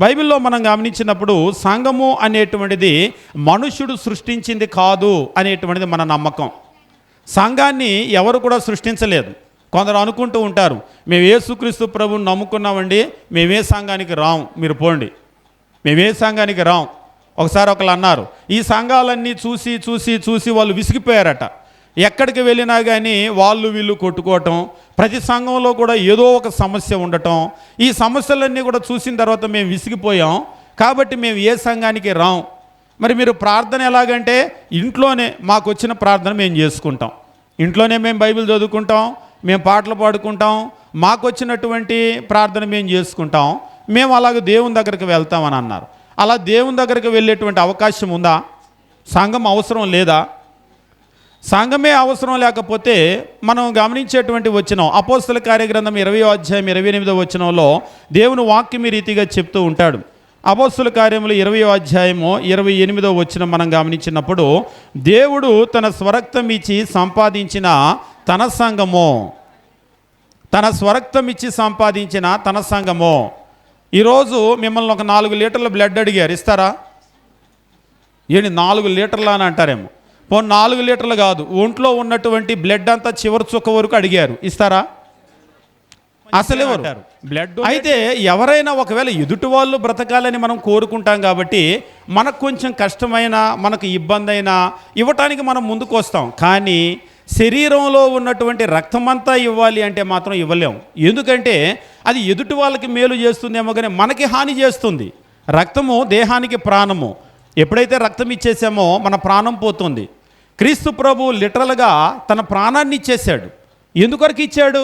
బైబిల్లో మనం గమనించినప్పుడు సంఘము అనేటువంటిది మనుష్యుడు సృష్టించింది కాదు అనేటువంటిది మన నమ్మకం. సంఘాన్ని ఎవరు కూడా సృష్టించలేదు. కొందరు అనుకుంటూ ఉంటారు మేము యేసుక్రీస్తు ప్రభుని నమ్ముకున్నామండి మేమే సంఘానికి రాం మీరు పోండి. మేమే సంఘానికి రాం. ఒకసారి ఒకళ్ళు అన్నారు ఈ సంఘాలన్నీ చూసి చూసి చూసి వాళ్ళు విసిగిపోయారట. ఎక్కడికి వెళ్ళినా కానీ వాళ్ళు వీళ్ళు కొట్టుకోవటం ప్రతి సంఘంలో కూడా ఏదో ఒక సమస్య ఉండటం ఈ సమస్యలన్నీ కూడా చూసిన తర్వాత మేము విసిగిపోయాం. కాబట్టి మేము ఏ సంఘానికి రాం. మరి మీరు ప్రార్థన ఎలాగంటే ఇంట్లోనే మాకు వచ్చిన ప్రార్థన మేము చేసుకుంటాం. ఇంట్లోనే మేము బైబిల్ చదువుకుంటాం మేము పాటలు పాడుకుంటాం మాకు వచ్చినటువంటి ప్రార్థన మేము చేసుకుంటాం. మేము అలాగ దేవుని దగ్గరికి వెళ్తామని అన్నారు. అలా దేవుని దగ్గరికి వెళ్ళేటువంటి అవకాశం ఉందా? సంఘం అవసరం లేదా? సంఘమే అవసరం లేకపోతే మనం గమనించేటువంటి వచ్చినం అపోస్తల కార్యగ్రంథం ఇరవై అధ్యాయం ఇరవై ఎనిమిదో వచనంలో దేవుని వాక్యం ఈ రీతిగా చెప్తూ ఉంటాడు. అపోస్తుల కార్యములు ఇరవై అధ్యాయము ఇరవై ఎనిమిదో వచ్చిన మనం గమనించినప్పుడు దేవుడు తన స్వరక్తం ఇచ్చి సంపాదించిన తన సంఘము. తన స్వరక్తం ఇచ్చి సంపాదించిన తన సంఘము. ఈరోజు మిమ్మల్ని ఒక నాలుగు లీటర్ల బ్లడ్ అడిగారు ఇస్తారా? ఏంటి నాలుగు లీటర్లు అని అంటారేమో. పోనీ నాలుగు లీటర్లు కాదు. ఒంట్లో ఉన్నటువంటి బ్లడ్ అంతా చివరి చుక్క వరకు అడిగారు. ఇస్తారా? అసలు ఎవరు బ్లడ్ అయితే ఎవరైనా ఒకవేళ ఎదుటి వాళ్ళు బ్రతకాలని మనం కోరుకుంటాం కాబట్టి మనకు కొంచెం కష్టమైన మనకు ఇబ్బంది అయినా ఇవ్వటానికి మనం ముందుకు వస్తాం. కానీ శరీరంలో ఉన్నటువంటి రక్తమంతా ఇవ్వాలి అంటే మాత్రం ఇవ్వలేం. ఎందుకంటే అది ఎదుటి వాళ్ళకి మేలు చేస్తుందేమో కానీ మనకి హాని చేస్తుంది. రక్తము దేహానికి ప్రాణము. ఎప్పుడైతే రక్తం ఇచ్చేసామో మన ప్రాణం పోతుంది. క్రీస్తు ప్రభు లిటరల్గా తన ప్రాణాన్ని ఇచ్చేశాడు. ఎందుకొరకు ఇచ్చాడు?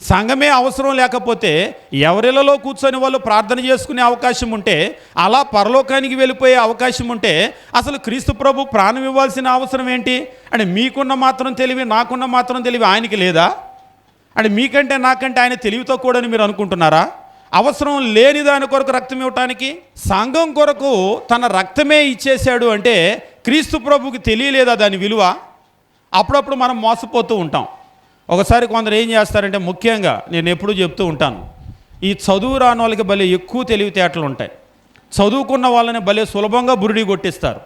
సంఘమే అవసరం లేకపోతే ఎవరిలలో కూర్చొని వాళ్ళు ప్రార్థన చేసుకునే అవకాశం ఉంటే అలా పరలోకానికి వెళ్ళిపోయే అవకాశం ఉంటే అసలు క్రీస్తు ప్రభు ప్రాణం ఇవ్వాల్సిన అవసరం ఏంటి? అంటే మీకున్న మాత్రం తెలివి నాకున్న మాత్రం తెలివి ఆయనకి లేదా? అంటే మీకంటే నాకంటే ఆయన తెలివితో కూడని మీరు అనుకుంటున్నారా? అవసరం లేని దాని కొరకు రక్తం ఇవ్వటానికి సంఘం కొరకు తన రక్తమే ఇచ్చేశాడు అంటే క్రీస్తు ప్రభుకి తెలియలేదా దాని విలువ? అప్పుడప్పుడు మనం మోసపోతూ ఉంటాం. ఒకసారి కొందరు ఏం చేస్తారంటే ముఖ్యంగా నేను ఎప్పుడూ చెప్తూ ఉంటాను ఈ చదువు రాని వాళ్ళకి భలే ఎక్కువ తెలివితేటలు ఉంటాయి. చదువుకున్న వాళ్ళని భలే సులభంగా బురిడి కొట్టిస్తారు.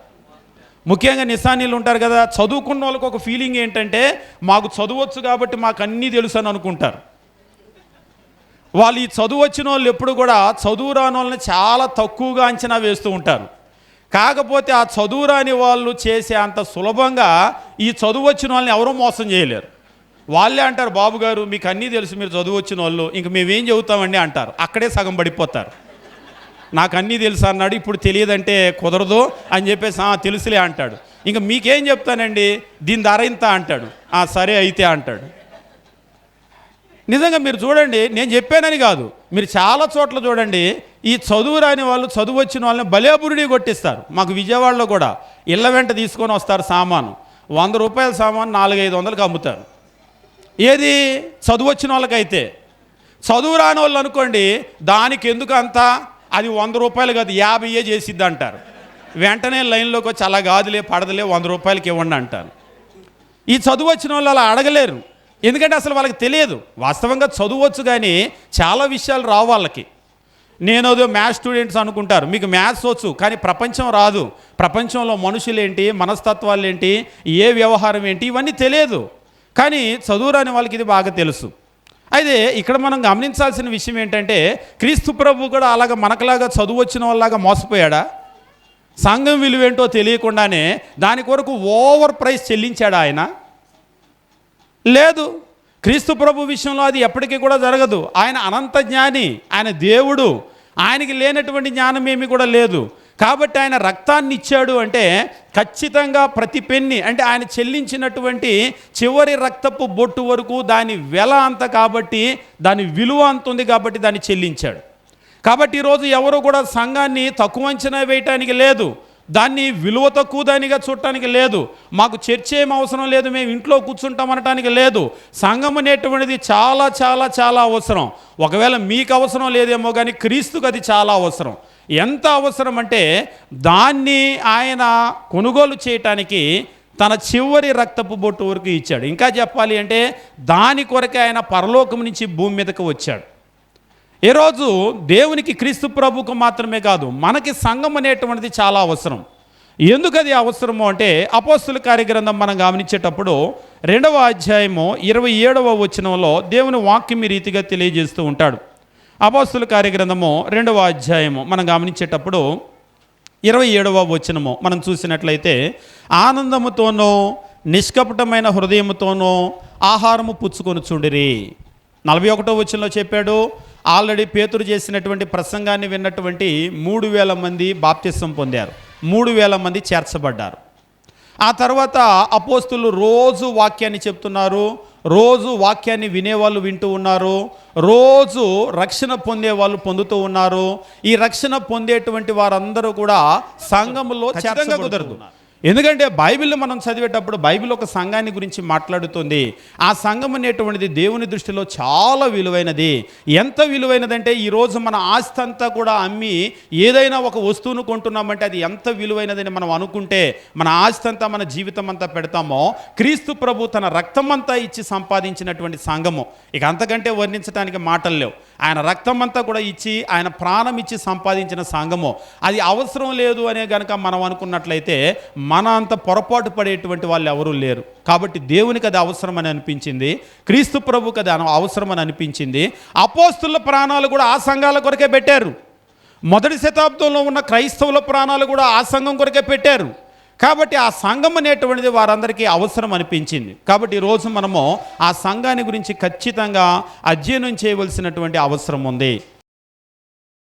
ముఖ్యంగా నిశానీలు ఉంటారు కదా చదువుకున్న వాళ్ళకి ఒక ఫీలింగ్ ఏంటంటే మాకు చదువచ్చు కాబట్టి మాకు అన్నీ తెలుసు అని అనుకుంటారు. వాళ్ళు ఈ చదువు వచ్చిన వాళ్ళు ఎప్పుడు కూడా చదువు రాని వాళ్ళని చాలా తక్కువగా అంచనా వేస్తూ ఉంటారు. కాకపోతే ఆ చదువు రాని వాళ్ళు చేసే అంత సులభంగా ఈ చదువు వచ్చిన వాళ్ళని ఎవరూ మోసం చేయలేరు. వాళ్ళే అంటారు బాబు గారు మీకు అన్నీ తెలుసు మీరు చదువు వచ్చిన వాళ్ళు. ఇంక మేమేం చెబుతామండి? అంటారు. అక్కడే సగం పడిపోతారు. నాకు అన్నీ తెలుసు అన్నాడు. ఇప్పుడు తెలియదంటే కుదరదు అని చెప్పేసి తెలుసులే అంటాడు. ఇంకా మీకేం చెప్తానండి? దీని ధర ఇంత అంటాడు. సరే అయితే అంటాడు. నిజంగా మీరు చూడండి నేను చెప్పానని కాదు. మీరు చాలా చోట్ల చూడండి ఈ చదువు రాని వాళ్ళు చదువు వచ్చిన వాళ్ళని బలేబురుడి కొట్టిస్తారు. మాకు విజయవాడలో కూడా ఇళ్ళ వెంట తీసుకొని వస్తారు సామాను. వంద రూపాయల సామాను నాలుగైదు వందలకు అమ్ముతారు. ఏది? చదువు వచ్చిన వాళ్ళకైతే. చదువు రాని వాళ్ళు అనుకోండి దానికి ఎందుకు అంత? అది వంద రూపాయలు కాదు యాభైయే చేసిద్ది అంటారు వెంటనే లైన్లోకి వచ్చి అలా కాదులే పడదలే వంద రూపాయలకి ఇవ్వండి అంటారు. ఈ చదువు వచ్చిన వాళ్ళు అలా అడగలేరు. ఎందుకంటే అసలు వాళ్ళకి తెలియదు. వాస్తవంగా చదువచ్చు కానీ చాలా విషయాలు రావు వాళ్ళకి. నేను అదో మ్యాథ్స్ స్టూడెంట్స్ అనుకుంటారు. మీకు మ్యాథ్స్ వచ్చు కానీ ప్రపంచం రాదు. ప్రపంచంలో మనుషులేంటి మనస్తత్వాలు ఏంటి ఏ వ్యవహారం ఏంటి ఇవన్నీ తెలియదు. కానీ చదువురాని వాళ్ళకి ఇది బాగా తెలుసు. అయితే ఇక్కడ మనం గమనించాల్సిన విషయం ఏంటంటే క్రీస్తు ప్రభు కూడా అలాగ మనకులాగా చదువు వచ్చిన వాళ్ళలాగా మోసపోయాడా? సంఘం విలువేంటో తెలియకుండానే దాని కొరకు ఓవర్ ప్రైస్ చెల్లించాడా ఆయన? లేదు. క్రీస్తు ప్రభు విషయంలో అది ఎప్పటికీ కూడా జరగదు. ఆయన అనంత జ్ఞాని ఆయన దేవుడు. ఆయనకి లేనటువంటి జ్ఞానం ఏమీ కూడా లేదు. కాబట్టి ఆయన రక్తాన్ని ఇచ్చాడు అంటే ఖచ్చితంగా ప్రతి పెన్ని అంటే ఆయన చెల్లించినటువంటి చివరి రక్తపు బొట్టు వరకు దాని వెల అంత కాబట్టి దాని విలువ అంత ఉంది కాబట్టి దాన్ని చెల్లించాడు. కాబట్టి ఈరోజు ఎవరు కూడా సంఘాన్ని తక్కువ అంచనా వేయటానికి లేదు. దాన్ని విలువ తక్కువదానిగా చూడటానికి లేదు. మాకు చర్చ ఏం అవసరం లేదు. మేము ఇంట్లో కూర్చుంటాం అనటానికి లేదు. సంఘం అనేటువంటిది చాలా చాలా చాలా అవసరం. ఒకవేళ మీకు అవసరం లేదేమో కానీ క్రీస్తుకు అది చాలా అవసరం. ఎంత అవసరం అంటే దాన్ని ఆయన కొనుగోలు చేయటానికి తన చివరి రక్తపు బొట్టు వరకు ఇచ్చాడు. ఇంకా చెప్పాలి అంటే దాని కొరకే ఆయన పరలోకం నుంచి భూమి మీదకి వచ్చాడు. ఈరోజు దేవునికి క్రీస్తు ప్రభుకు మాత్రమే కాదు మనకి సంఘం అనేటువంటిది చాలా అవసరం. ఎందుకది అవసరము అంటే అపోస్తుల కార్యగ్రంథం మనం గమనించేటప్పుడు రెండవ అధ్యాయము ఇరవై ఏడవ వచనంలో దేవుని వాక్యం రీతిగా తెలియజేస్తూ ఉంటాడు. అపోస్తుల కార్యగ్రంథము రెండవ అధ్యాయము మనం గమనించేటప్పుడు ఇరవై ఏడవ వచనము మనం చూసినట్లయితే ఆనందముతోనో నిష్కపటమైన హృదయముతోనో ఆహారము పుచ్చుకొని చూడిరి. నలభై ఒకటో వచనంలో చెప్పాడు ఆల్రెడీ పేతురు చేసినటువంటి ప్రసంగాన్ని విన్నటువంటి మూడు వేల మంది బాప్తిసం పొందారు. మూడు వేల మంది చేర్చబడ్డారు. ఆ తర్వాత అపోస్తులు రోజు వాక్యాన్ని చెప్తున్నారు. రోజు వాక్యాన్ని వినేవాళ్ళు వింటూ ఉన్నారు. రోజు రక్షణ పొందే వాళ్ళు పొందుతూ ఉన్నారు. ఈ రక్షణ పొందేటువంటి వారందరూ కూడా సంఘములో ఖచ్చితంగా కుదరదు. ఎందుకంటే బైబిల్ మనం చదివేటప్పుడు బైబిల్ ఒక సంఘాన్ని గురించి మాట్లాడుతుంది. ఆ సంఘం అనేటువంటిది దేవుని దృష్టిలో చాలా విలువైనది. ఎంత విలువైనదంటే ఈరోజు మన ఆస్తి అంతా కూడా అమ్మి ఏదైనా ఒక వస్తువును కొంటున్నామంటే అది ఎంత విలువైనదని మనం అనుకుంటే మన ఆస్తి అంతా మన జీవితం అంతా పెడతామో క్రీస్తు ప్రభు తన రక్తం అంతా ఇచ్చి సంపాదించినటువంటి సంఘము. ఇక అంతకంటే వర్ణించడానికి మాటలు లేవు. ఆయన రక్తం అంతా కూడా ఇచ్చి ఆయన ప్రాణం ఇచ్చి సంపాదించిన సంఘము. అది అవసరం లేదు అనే గనక మనం అనుకున్నట్లయితే మన అంత పొరపాటు పడేటువంటి వాళ్ళు ఎవరూ లేరు. కాబట్టి దేవునికి అది అవసరమని అనిపించింది క్రీస్తు ప్రభుకి అది అవసరమని అనిపించింది. అపోస్తుల ప్రాణాలు కూడా ఆ సంఘాల కొరకే పెట్టారు. మొదటి శతాబ్దంలో ఉన్న క్రైస్తవుల ప్రాణాలు కూడా ఆ సంఘం కొరకే పెట్టారు. కాబట్టి ఆ సంఘం అనేటువంటిది వారందరికీ అవసరం అనిపించింది. కాబట్టి ఈరోజు మనము ఆ సంఘాన్ని గురించి ఖచ్చితంగా అధ్యయనం చేయవలసినటువంటి అవసరం ఉంది.